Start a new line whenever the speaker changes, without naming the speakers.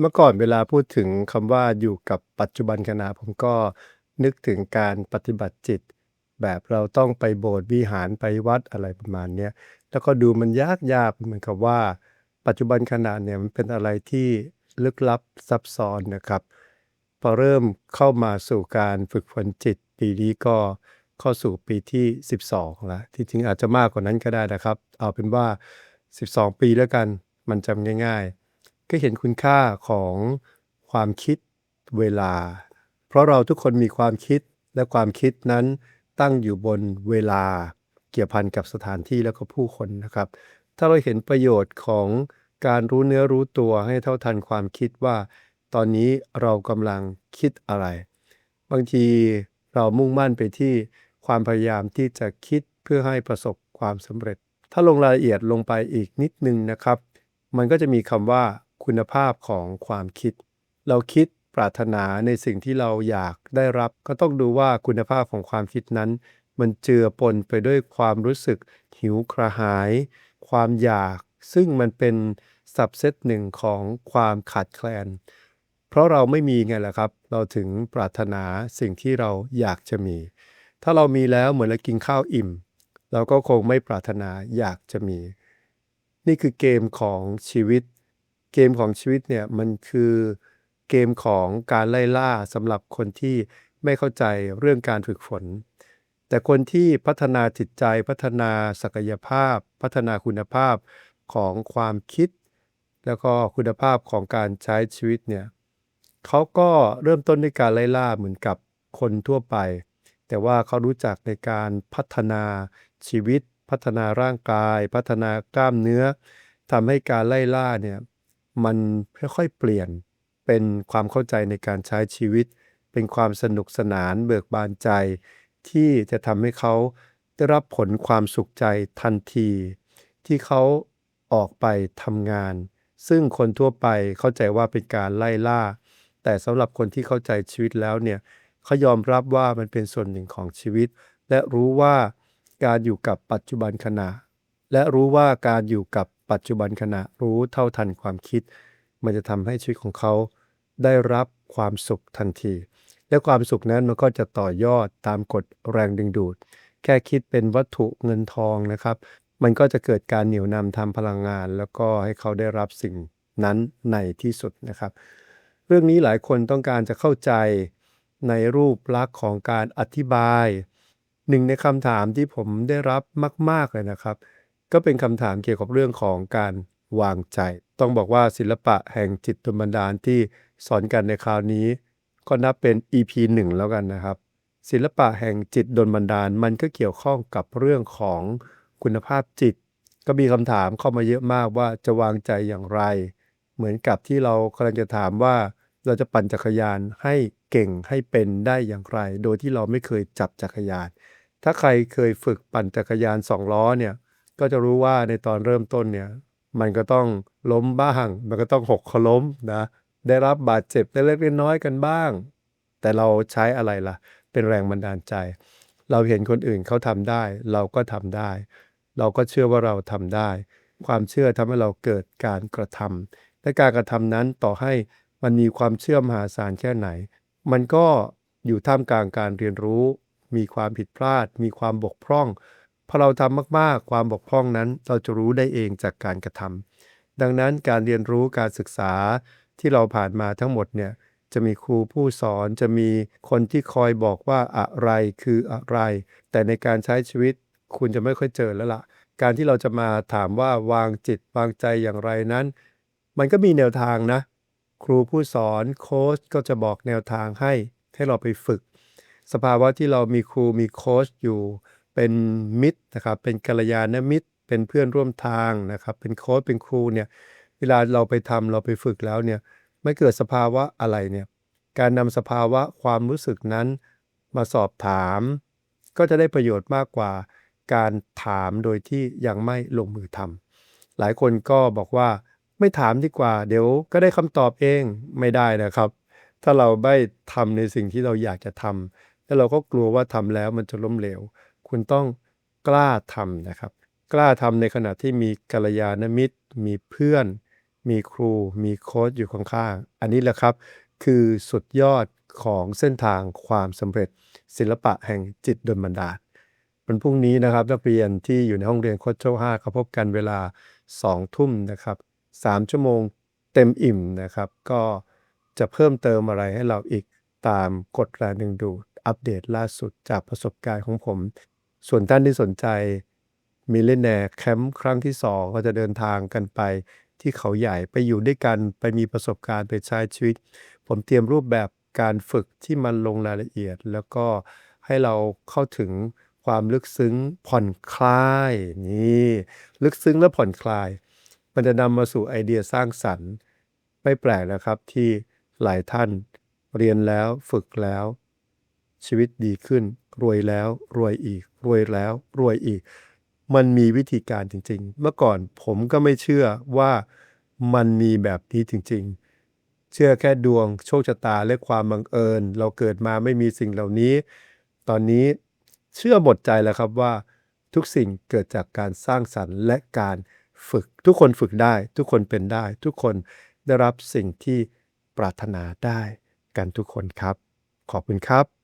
เมื่อก่อนเวลาพูดถึงคำว่า อยู่กับปัจจุบันขณะ ผมก็นึกถึงการปฏิบัติจิต แบบเราต้องไปโบสถ์วิหารไปวัดอะไรประมาณเนี้ย แล้วก็ดูมันยากๆเหมือนกับว่า ปัจจุบันขณะเนี่ยมันเป็นอะไรที่ลึกลับซับซ้อนนะครับ พอเริ่มเข้ามาสู่การฝึกฝนจิต ปีนี้ก็เข้าสู่ปีที่ 12แล้วที่จริงอาจจะมากกว่านั้นก็ได้นะครับ เอาเป็นว่า 12 ปีแล้วกันมันจำง่าย ๆ ก็เห็นคุณค่าของความคิดเวลา เพราะเราทุกคนมีความคิดและความคิดนั้นตั้งอยู่บนเวลาเกี่ยวพันกับสถานที่แล้วก็ผู้คนนะครับ ถ้าเราเห็นประโยชน์ของการรู้เนื้อรู้ตัวให้เท่าทันความคิดว่า ตอนนี้เรากำลังคิดอะไร บางทีเรามุ่งมั่นไปที่ความพยายามที่จะคิดเพื่อให้ประสบความสำเร็จ ถ้าลงรายละเอียดลงไปอีกนิดนึงนะครับ มันก็จะมีคำว่า คุณภาพของความคิด เราคิดปรารถนาในสิ่งที่เราอยากได้รับ ก็ต้องดูว่าคุณภาพของความคิดนั้น มันเจือปนไปด้วยความรู้สึกหิวกระหาย ความอยาก ซึ่งมันเป็นสับเซตหนึ่งของความขาดแคลน เพราะเราไม่มีไงล่ะครับ เราถึงปรารถนาสิ่งที่เราอยากจะมี ถ้าเรามีแล้วเหมือนเรากินข้าวอิ่ม เราก็คงไม่ปรารถนาอยากจะมี นี่คือเกมของชีวิต เกมของชีวิตเนี่ยมันคือเกมของการไล่ล่าสำหรับคนที่ไม่เข้าใจเรื่องการฝึกฝน แต่คนที่พัฒนาจิตใจพัฒนาศักยภาพ พัฒนาคุณภาพของความคิด แล้วก็คุณภาพของการใช้ชีวิตเนี่ยเขาก็เริ่มต้นด้วยการไล่ล่าเหมือนกับคนทั่วไป แต่ว่าเขารู้จักในการพัฒนาชีวิต พัฒนาร่างกาย พัฒนากล้ามเนื้อทำให้การไล่ล่าเนี่ย มันค่อยๆเปลี่ยนเป็นความเข้าใจในการใช้ชีวิต เป็นความสนุกสนานเบิกบานใจ ที่จะทำให้เขาได้รับผลความสุขใจทันที ที่เขาออกไปทำงาน ซึ่งคนทั่วไปเข้าใจว่าเป็นการไล่ล่า แต่สำหรับคนที่เข้าใจชีวิตแล้วเนี่ยเขายอมรับว่ามันเป็นส่วนหนึ่งของชีวิต และรู้ว่าการอยู่กับปัจจุบันขณะ และรู้ว่าการอยู่กับปัจจุบันขณะรู้เท่าทันความคิด มันจะทำให้ชีวิตของเขา ได้รับความสุขทันที และความสุขนั้นมันก็จะต่อยอดตามกฎแรงดึงดูด แค่คิดเป็นวัตถุเงินทองนะครับ มันก็จะเกิดการเหนี่ยวนำทำพลังงาน แล้วก็ให้เขาได้รับสิ่งนั้นในที่สุดนะครับ เรื่องนี้หลายคนต้องการจะเข้าใจในรูปลักษณ์ของการอธิบาย หนึ่งในคำถามที่ผมได้รับมาก ๆ เลยนะครับ ก็เป็นคำถามเกี่ยวกับเรื่องของการวางใจ ต้องบอกว่าศิลปะแห่งจิตตุบันดาลที่สอนกันในคราวนี้ ก็นับเป็น EP 1 แล้วกันนะครับ ศิลปะแห่งจิตดลบันดาลมันก็เกี่ยวข้องกับเรื่องของคุณภาพจิต ก็มีคำถามเข้ามาเยอะมากว่าจะวางใจอย่างไร เหมือนกับที่เรากำลังจะถามว่า เราจะปั่นจักรยานให้เก่งให้เป็นได้อย่างไร โดยที่เราไม่เคยจับจักรยาน ถ้าใครเคยฝึกปั่นจักรยานสองล้อเนี่ย ก็จะรู้ว่าในตอนเริ่มต้นเนี่ยมันก็ต้องล้มบ้าง มันก็ต้องหกล้มนะได้รับบาดเจ็บเล็กๆน้อยๆกันบ้าง แต่เราใช้อะไรล่ะ เป็นแรงบันดาลใจ เราเห็นคนอื่นเขาทำได้ เราก็ทำได้ เราก็เชื่อว่าเราทำได้ ความเชื่อทำให้เราเกิดการกระทำและการกระทำนั้นต่อให้มันมีความเชื่อมหาศาลแค่ไหน มันก็อยู่ท่ามกลางการเรียนรู้ มีความผิดพลาด มีความบกพร่อง พอเราทำมากๆ ความบกพร่องนั้นเราจะรู้ได้เองจากการกระทำดังนั้นการเรียนรู้การศึกษาที่เราผ่านมาทั้งหมดเนี่ยจะมีครูผู้สอนจะมีคนที่คอยบอกว่าอะไรคืออะไร แต่ในการใช้ชีวิตคุณจะไม่ค่อยเจอแล้วละ่ะ การที่เราจะมาถามว่าวางจิตวางใจอย่างไรนั้น มันก็มีแนวทางนะ ครูผู้สอนโค้ชก็จะบอกแนวทางให้ให้เราไปฝึก สภาวะที่เรามีครูมีโค้ชอยู่ เป็นมิตรนะครับ เป็นกัลยาณมิตร เป็นเพื่อนร่วมทางนะครับ เป็นโค้ชเป็นครูเนี่ยเวลาเราไปทำเราไปฝึกแล้วเนี่ยไม่เกิดสภาวะอะไรเนี่ยการนำสภาวะความรู้สึกนั้นมาสอบถาม ก็จะได้ประโยชน์มากกว่าการถามโดยที่ยังไม่ลงมือทำหลายคนก็บอกว่าไม่ถามดีกว่า เดี๋ยวก็ได้คำตอบเองไม่ได้นะครับ ถ้าเราไม่ทำในสิ่งที่เราอยากจะทำแล้วเราก็กลัวว่าทำแล้วมันจะล้มเหลว คุณต้องกล้าทำนะครับ กล้าทำในขณะที่มีกัลยาณมิตร มีเพื่อน มีครู มีโค้ชอยู่ข้างๆ อันนี้แหละครับ คือสุดยอดของเส้นทางความสำเร็จ ศิลปะแห่งจิตดลบันดาลวันพรุ่งนี้นะครับนักเรียนที่อยู่ในห้องเรียนโคชโชค5ก็พบกันเวลา 2 ทุ่มนะครับ 3 ชั่วโมงเต็มอิ่มนะครับ ก็จะเพิ่มเติมอะไรให้เราอีกตามกฎแรงดึงดูดอัปเดตล่าสุดจากประสบการณ์ของผม ส่วนท่านที่สนใจ Millionaire Camp ครั้งที่2ก็จะเดินทางกันไปที่เขาใหญ่ไปอยู่ด้วยกันไปมีประสบการณ์ไปใช้ชีวิต ผมเตรียมรูปแบบการฝึกที่มันลงรายละเอียด แล้วก็ให้เราเข้าถึงความลึกซึ้งผ่อนคลายนี่ลึกซึ้งและผ่อนคลาย มันจะนำมาสู่ไอเดียสร้างสรรค์ ไม่แปลกนะครับที่หลายท่านเรียนแล้วฝึกแล้ว ชีวิตดีขึ้น รวยแล้วรวยอีก รวยแล้วรวยอีก มันมีวิธีการจริง ๆ เมื่อก่อนผมก็ไม่เชื่อว่ามันมีแบบนี้จริง ๆ เชื่อแค่ดวงโชคชะตาและความบังเอิญ เราเกิดมาไม่มีสิ่งเหล่านี้ ตอนนี้เชื่อหมดใจแล้วครับว่า ทุกสิ่งเกิดจากการสร้างสรรค์และการฝึกทุกคนฝึกได้ ทุกคนเป็นได้ ทุกคนได้รับสิ่งที่ปรารถนาได้กันทุกคนครับ ขอบคุณครับ